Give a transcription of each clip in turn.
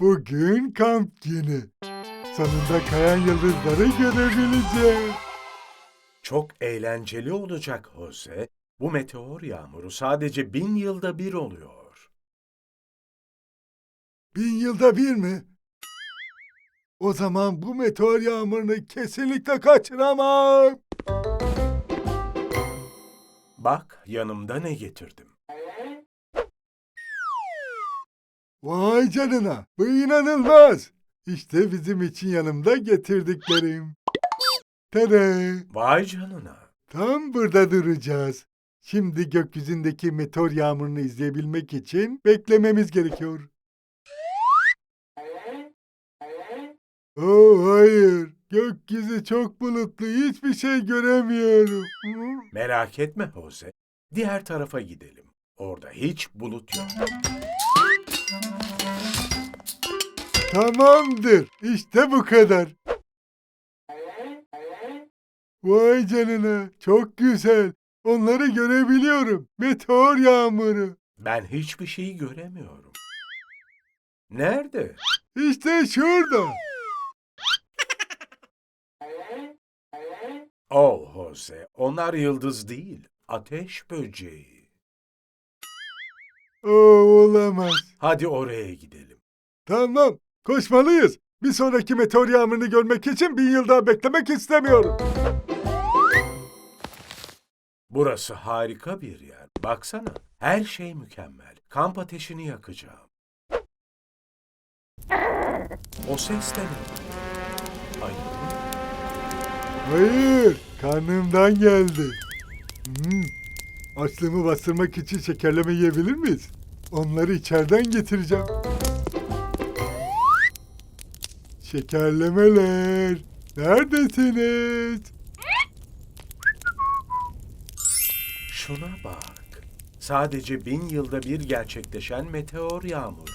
Bugün kamp günü. Sonunda kayan yıldızları görebileceğiz. Çok eğlenceli olacak Jose. Bu meteor yağmuru sadece bin yılda bir oluyor. Bin yılda bir mi? O zaman bu meteor yağmurunu kesinlikle kaçıramam. Bak yanımda ne getirdim. Vay canına, bu inanılmaz. İşte bizim için yanımda getirdiklerim. Tada! Vay canına. Tam burada duracağız. Şimdi gökyüzündeki meteor yağmurunu izleyebilmek için beklememiz gerekiyor. Oh hayır. Gökyüzü çok bulutlu. Hiçbir şey göremiyorum. Merak etme Jose. Diğer tarafa gidelim. Orada hiç bulut yok. Tamamdır. İşte bu kadar. Vay canına. Çok güzel. Onları görebiliyorum. Meteor yağmuru. Ben hiçbir şey göremiyorum. Nerede? İşte şurada. Oh Jose, onlar yıldız değil, ateş böceği. Oo, olamaz. Hadi oraya gidelim. Tamam. Koşmalıyız. Bir sonraki meteor yağmurunu görmek için bin yıl daha beklemek istemiyorum. Burası harika bir yer. Baksana, her şey mükemmel. Kamp ateşini yakacağım. O ses de ne? Ay, Hayır. Karnımdan geldi. Hmm. Açlığımı bastırmak için şekerleme yiyebilir miyiz? Onları içeriden getireceğim. Şekerlemeler. Neredesiniz? şuna bak. Sadece bin yılda bir gerçekleşen meteor yağmuru.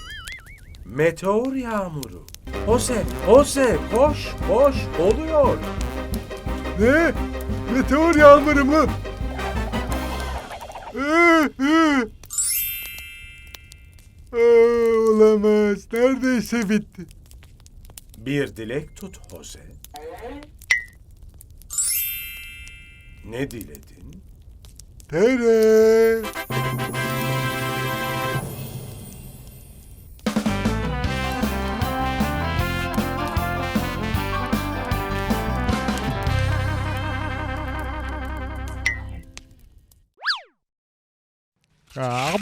Meteor yağmuru. Jose, Jose, koş, koş, oluyor. Ne? Meteor yağmuru mu? Ee, ee. Aa, olamaz. Neredeyse bitti. Bir dilek tut Jose. Ne diledin? Tere. ครับ